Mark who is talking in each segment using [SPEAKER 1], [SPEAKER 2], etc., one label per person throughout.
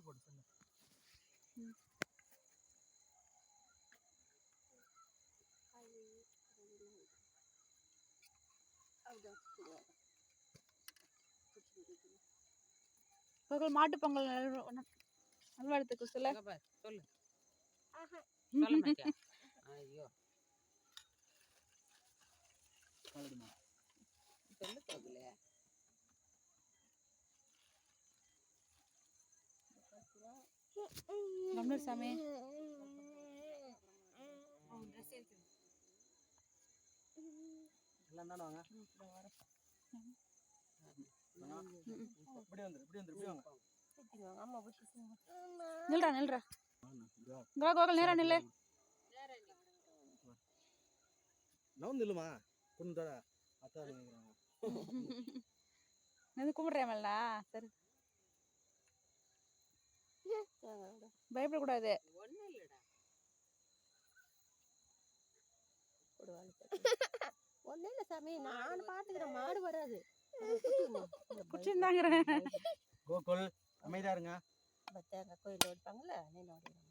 [SPEAKER 1] போடு போடு சொல்லு.
[SPEAKER 2] பொங்கல் மாட்டு பொங்கல் நல்வாழ்த்துக்கு சொல்ல.
[SPEAKER 3] சொல்லு. ஐயோ. சொல்லு.
[SPEAKER 2] கம்னர் சாமி ட்ரெஸ் நேரா நில்லு.
[SPEAKER 1] நான் நில்லுமா? கொஞ்சம் அத்தா நினைக்கிறாங்க
[SPEAKER 2] சரி. பயப்படக்கூடாது.
[SPEAKER 3] இல்லடா
[SPEAKER 4] ஒன்னும் இல்ல சாமி நான் பாத்துக்கிறேன் மாடு வராது.
[SPEAKER 2] குச்சிருந்தாங்கிறேன்
[SPEAKER 1] கோகுல் அமைதியா இருங்க.
[SPEAKER 4] தேங்காய் கோயில் ஓடிப்பாங்கல்ல நீங்க ஓடிடுவாங்க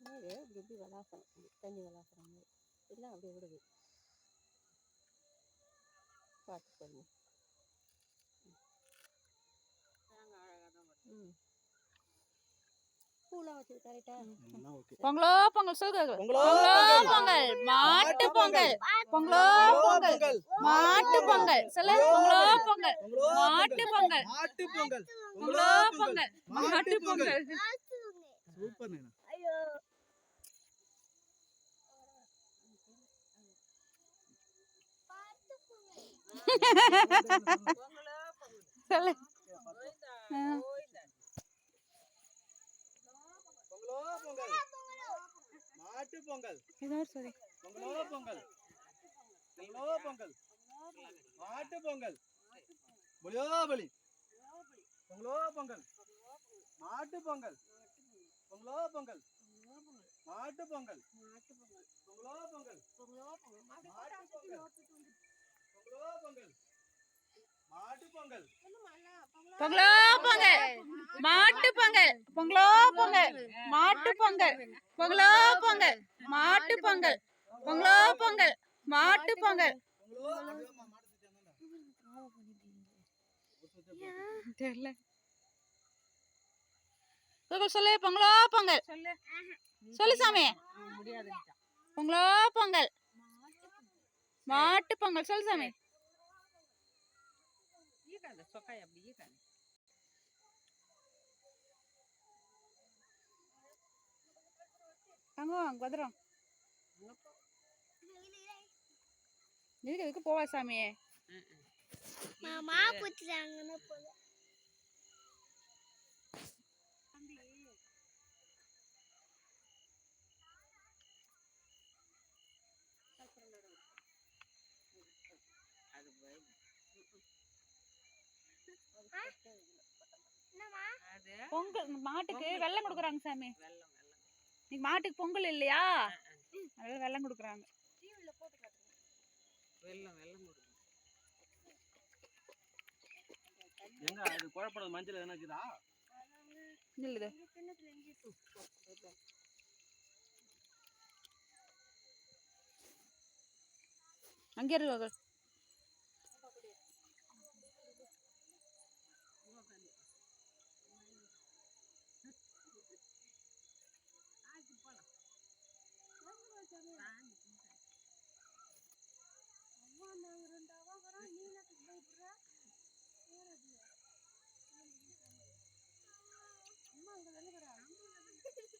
[SPEAKER 4] இது இப்படி இப்படி விளாசணும். தண்ணி விளாசுற மாதிரி இல்லை அப்படியே விடுது பார்த்து சொல்லுங்க ம் பூலாம் வச்சு கரெக்டா
[SPEAKER 1] எல்லாம் ஓகே
[SPEAKER 2] பொங்கலோ பொங்கல் சொல்லு கோகுல்
[SPEAKER 1] பொங்கலோ
[SPEAKER 2] பொங்கலோ மாட்டு பொங்கல். பொங்கலோ. பொங்கல் மாட்டு பொங்கல் சொல்லு பொங்கலோ. பொங்கல் மாட்டு பொங்கல்.
[SPEAKER 1] மாட்டு பொங்கல்.
[SPEAKER 2] பொங்கலோ பொங்கல் மாட்டு பொங்கல்.
[SPEAKER 1] சூப்பர் நேனா
[SPEAKER 3] பொங்கலோ. பொங்கல்.
[SPEAKER 2] சொல்லு
[SPEAKER 3] கோயிந்தா
[SPEAKER 1] பொங்கலோ. மாட்டு பொங்கல். பொங்கலோ பொங்கல். பொங்கலோ பொங்கல். மாட்டு பொங்கல். புளியோ பலி பொங்கலோ. பொங்கல் மாட்டு பொங்கல். பொங்கலோ பொங்கல். மாட்டு பொங்கல். பொங்கலோ பொங்கல். மாட்டு பொங்கல். பொங்கலோ. பொங்கல். மாட்டு பொங்கலோ.
[SPEAKER 2] பொங்கல் மாட்டு பொங்கல் பொங்கலோ. பொங்கல் மாட்டு பொங்கல் பொங்கலோ. பொங்கல் மாட்டு பொங்கல் பொங்கலோ பொங்கல் மாட்டு பொங்கல். தெரியல சொல்லு பொங்கலோ பொங்கல்.
[SPEAKER 3] சொல்லு
[SPEAKER 2] சாமி. பொங்கலோ பொங்கல் மாட்டு பொங்கல் சொல்லு சாமி தங்கம் பத்திரம். இதுக்கு இதுக்கு போவா சாமியே
[SPEAKER 5] மாமா பூச்சிட்டாங்கன்னா
[SPEAKER 3] போதும்.
[SPEAKER 2] பொங்கல் மாட்டுக்கு வெள்ளம் கொடுக்குறாங்க சாமி.
[SPEAKER 3] வெள்ளம்.
[SPEAKER 2] இன்னைக்கு மாட்டுக்கு பொங்கல் இல்லையா? அதனால வெள்ளம் கொடுக்குறாங்க.
[SPEAKER 3] வெள்ளம் வெள்ளம்
[SPEAKER 1] எங்க அது குழப்பறது மஞ்சள் என்ன இருக்குதா
[SPEAKER 2] இல்லது அங்கே இருக்கு?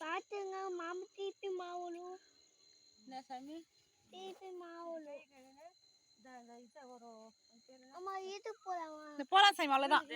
[SPEAKER 5] பார்த்துங்க மாமா திருப்பி மாவுளு
[SPEAKER 2] என்ன சாமி?
[SPEAKER 5] திருப்பி மாவுளு அம்மா இது போலாம்?
[SPEAKER 2] போலாம் சாமி
[SPEAKER 4] அவ்வளோதான்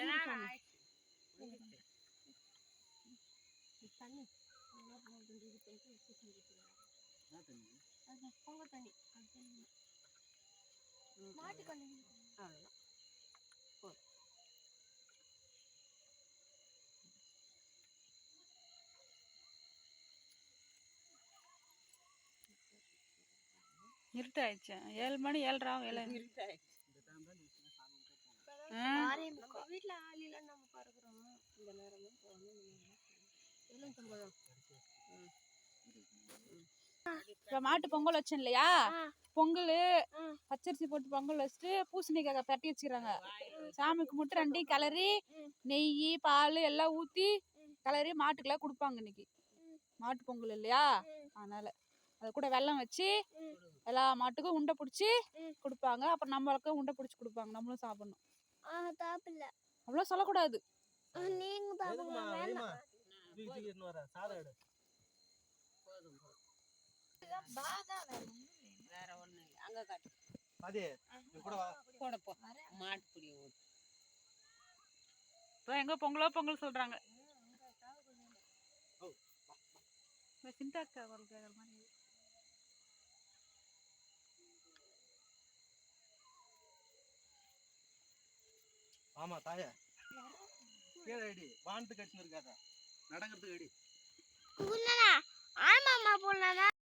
[SPEAKER 2] இருட்டாயிடுச்சு. ஏழு மணி ஏழரை ஆகும் ஏழு ஆ.
[SPEAKER 4] வீட்டில் ஆள் இல்லைன்னு நம்ம பறக்குறோம்? இந்த நேரமும் போகணும்
[SPEAKER 2] மாட்டு பொங்கல் வச்சேன் இல்லையா. பொங்கல். பச்சரிசி போட்டு பொங்கல் வச்சுட்டு பூசணிக்காய் பரட்டி வச்சுக்கிறாங்க. சாமி கும்பிட்டு ரெண்டையும் கிளறி நெய் பால் எல்லாம் ஊத்தி கிளறி மாட்டுக்கெல்லாம் கொடுப்பாங்க இன்னைக்கு. மாட்டு பொங்கல் இல்லையா? அதனால. அது கூட வெல்லம் வச்சு. எல்லா மாட்டுக்கும் உண்டை பிடிச்சி. கொடுப்பாங்க. அப்புறம் நம்மளுக்கும் உண்டை பிடிச்சி கொடுப்பாங்க. நம்மளும் சாப்பிடணும்.
[SPEAKER 5] ஆ தாப்பில்ல
[SPEAKER 2] அவ்வளோ சொல்லக்கூடாது.
[SPEAKER 3] வேற இல்லை. அங்க காட்டு.
[SPEAKER 2] இப்போ எங்க பொங்கலோ பொங்கல் சொல்றாங்க. சிந்தாக்கா
[SPEAKER 1] ஆமா தாயா. கீழே அடி வானத்து கட்டின்னு இருக்காதா. நடக்கிறதுக்கு அடி.
[SPEAKER 5] ஆமாம்மா போடலாம்